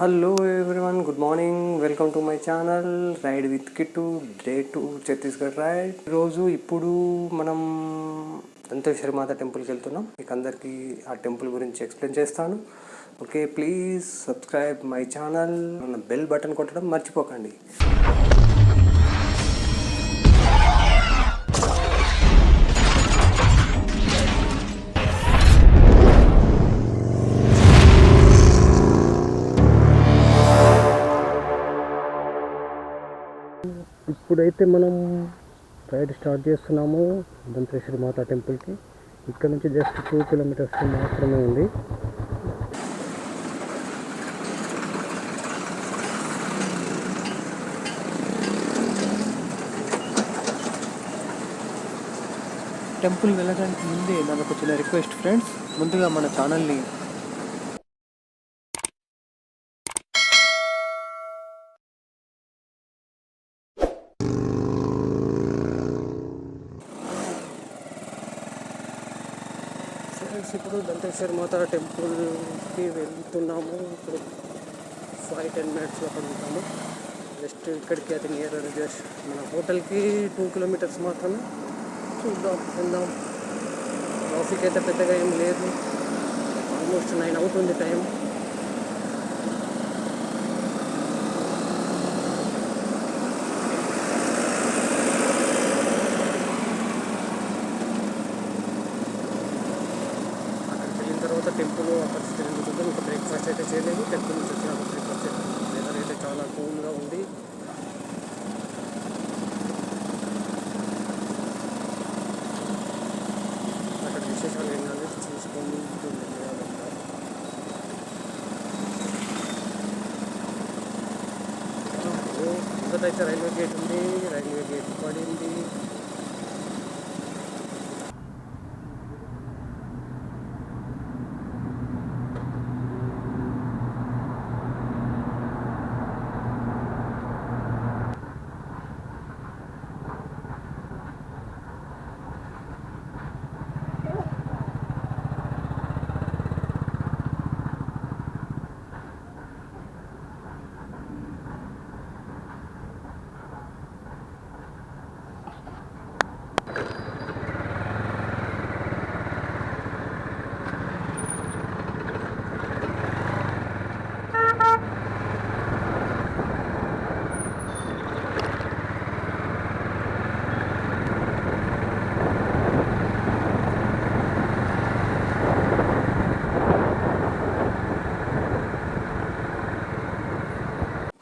Hello everyone good morning welcome to my channel ride with Kittu day two Chhattisgarh ride ఈరోజు ఇప్పుడు మనం దంతేశ్వరి మాత టెంపుల్కి వెళ్తున్నాం. మీకు అందరికీ ఆ టెంపుల్ గురించి ఎక్స్ప్లెయిన్ చేస్తాను. Okay please subscribe my channel bell button కొట్టడం మర్చిపోకండి. ఇప్పుడైతే మనం రైడ్ స్టార్ట్ చేస్తున్నాము దంతేశ్వరి మాత టెంపుల్కి. ఇక్కడ నుంచి జస్ట్ టూ కిలోమీటర్స్ మాత్రమే ఉంది. టెంపుల్ వెళ్ళడానికి ముందే నాకు చిన్న రిక్వెస్ట్ ఫ్రెండ్స్ ముందుగా మన ఛానల్ని ఫ్రెండ్స్ ఇప్పుడు దంతేశ్వర మాత టెంపుల్కి వెళ్తున్నాము. ఇప్పుడు ఫైవ్ టెన్ మినిట్స్లో అక్కడ ఉంటాము. జస్ట్ ఇక్కడికి అది నియర్ జస్ట్ మన హోటల్కి టూ కిలోమీటర్స్ మాత్రమే. చూద్దాం వెళ్దాం ట్రాఫిక్ అయితే పెద్దగా ఏం లేదు. ఆల్మోస్ట్ నైన్ అవుతుంది టైం టెంపుల్ అక్కడ తిరిగి చూద్దాం ఇంకా బ్రేక్ఫాస్ట్ అయితే చేయలేదు. టెంపుల్ నుంచి వచ్చిన బ్రేక్ఫాస్ట్ వెదర్ అయితే చాలా కూల్గా ఉంది. అక్కడ విశేషాలు ఏంటంటే చూసుకొని అయితే రైల్వే గేట్ ఉంది. రైల్వే గేట్ పడింది.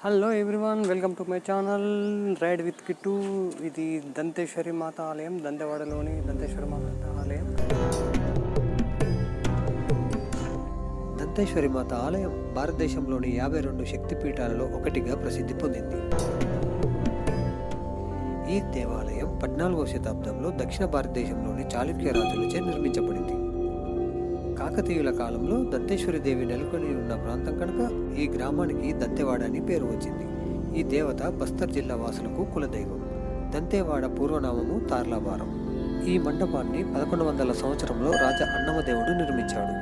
Hello everyone welcome to my channel ride with Kittu ఇది దంతేశ్వరి మాత ఆలయం దంతేవాడలోని దంతేశ్వరి మాత ఆలయం. దంతేశ్వరి మాత ఆలయం భారతదేశంలోని యాభై రెండు శక్తిపీఠాలలో ఒకటిగా ప్రసిద్ధి పొందింది. ఈ దేవాలయం పద్నాలుగవ శతాబ్దంలో దక్షిణ భారతదేశంలోని చాళుక్య రాజులచే నిర్మించబడింది. కాకతీయుల కాలంలో దత్తేశ్వరి దేవి నెలకొని ఉన్న ప్రాంతం కనుక ఈ గ్రామానికి దంతెవాడ అని పేరు వచ్చింది. ఈ దేవత బస్తర్ జిల్లా వాసులకు కులదైవం. దంతేవాడ పూర్వనామము తార్లవారం ఈ మండపాన్ని పదకొండు వందల సంవత్సరంలో రాజా అన్నమదేవుడు నిర్మించాడు.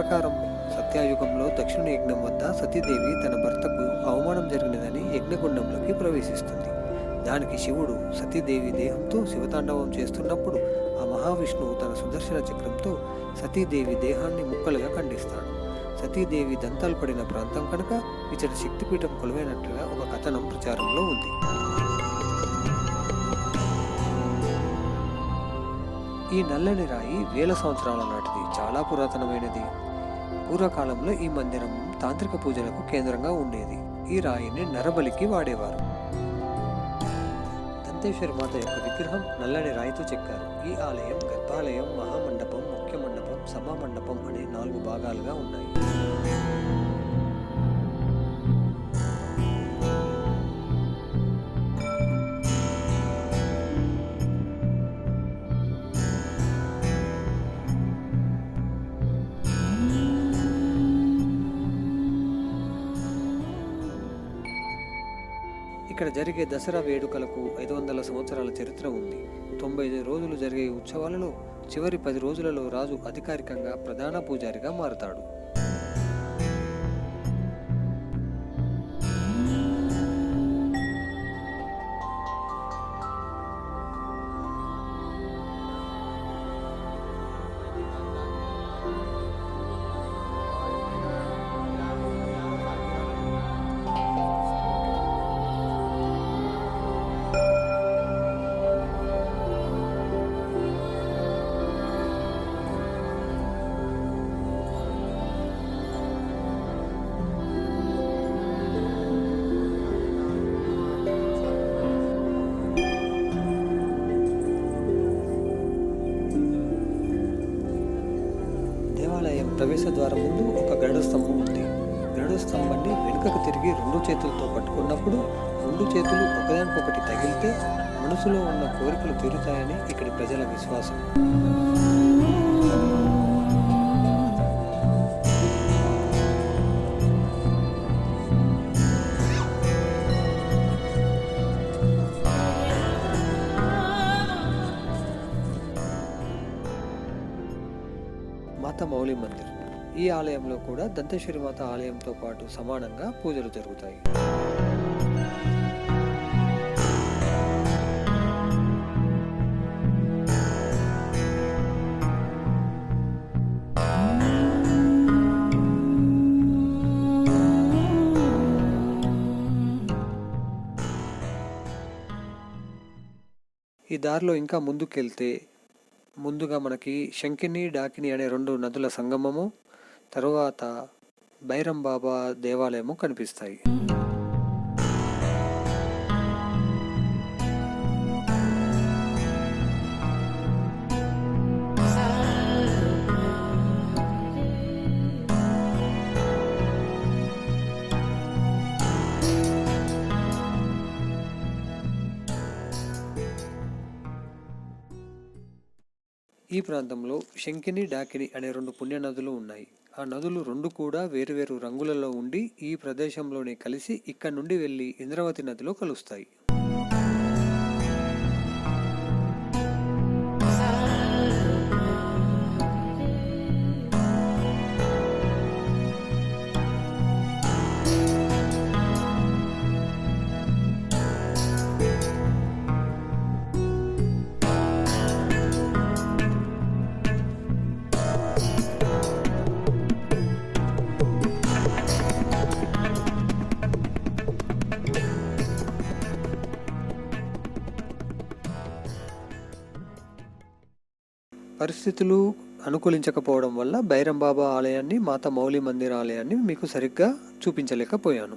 ప్రకారం సత్యాయుగంలో దక్షిణ యజ్ఞం వద్ద సతీదేవి తన భర్తకు అవమానం జరిగినదని యజ్ఞగుండంలోకి ప్రవేశిస్తుంది. దానికి శివుడు సతీదేవి దేహంతో శివతాండవం చేస్తున్నప్పుడు ఆ మహావిష్ణువు తన సుదర్శన చక్రంతో సతీదేవి దేహాన్ని ముక్కలుగా ఖండిస్తాడు. సతీదేవి దంతాలు పడిన ప్రాంతం కనుక ఇతడి శక్తిపీఠం కొలువైనట్లుగా ఒక కథనం ప్రచారంలో ఉంది. ఈ నల్లని రాయి వేల సంవత్సరాల నాటిది. చాలా పురాతనమైనది. పూర్వకాలంలో ఈ మందిరం తాంత్రిక పూజలకు కేంద్రంగా ఉండేది. ఈ రాయిని నరబలికి వాడేవారు. దంతేశ్వరి మాత యొక్క విగ్రహం నల్లని రాయితో చెక్కారు. ఈ ఆలయం గర్భాలయం మహామండపం ముఖ్య మండపం సభా మండపం అనే నాలుగు భాగాలుగా ఉన్నాయి. ఇక్కడ జరిగే దసరా వేడుకలకు ఐదు వందల సంవత్సరాల చరిత్ర ఉంది. తొంభై ఐదు రోజులు జరిగే ఉత్సవాలలో చివరి పది రోజులలో రాజు అధికారికంగా ప్రధాన పూజారిగా మారతాడు. ప్రవేశ ద్వారం ముందు ఒక గరుడ స్తంభం ఉంది. గరుడ స్తంభాన్ని వెనుకకు తిరిగి రెండు చేతులతో పట్టుకున్నప్పుడు రెండు చేతులు ఒకదానికొకటి తగిలితే మనసులో ఉన్న కోరికలు తీరుతాయని ఇక్కడి ప్రజల విశ్వాసం. మాత మౌలి మందిర్. ఈ ఆలయంలో కూడా దంతేశ్వరి మాత ఆలయంతో పాటు సమానంగా పూజలు జరుగుతాయి. ఈ దారిలో ఇంకా ముందుకెళ్తే ముందుగా మనకి శంకిని డాకిని అనే రెండు నదుల సంగమము తరువాత బైరం బాబా దేవాలయము కనిపిస్తాయి. ఈ ప్రాంతంలో శంకిని డాకిని అనే రెండు పుణ్య నదులు ఉన్నాయి. ఆ నదులు రెండు కూడా వేరువేరు రంగులలో ఉండి ఈ ప్రదేశంలోనే కలిసి ఇక్కడ నుండి వెళ్ళి ఇంద్రవతి నదిలో కలుస్తాయి. పరిస్థితులు అనుకూలించకపోవడం వల్ల బైరంబాబా ఆలయాన్ని మాత మౌలి మందిర్ ఆలయాన్ని మీకు సరిగ్గా చూపించలేకపోయాను.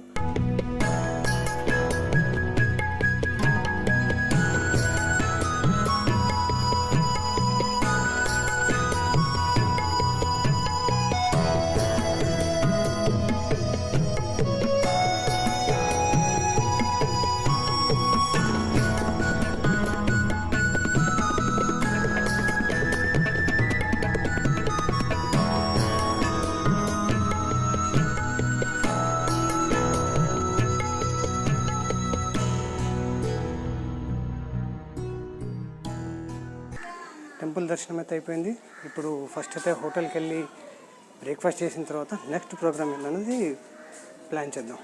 టెంపుల్ దర్శనం అయితే అయిపోయింది. ఇప్పుడు ఫస్ట్ అయితే హోటల్కి వెళ్ళి బ్రేక్ఫాస్ట్ చేసిన తర్వాత నెక్స్ట్ ప్రోగ్రామ్ ఏంటనేది ప్లాన్ చేద్దాం.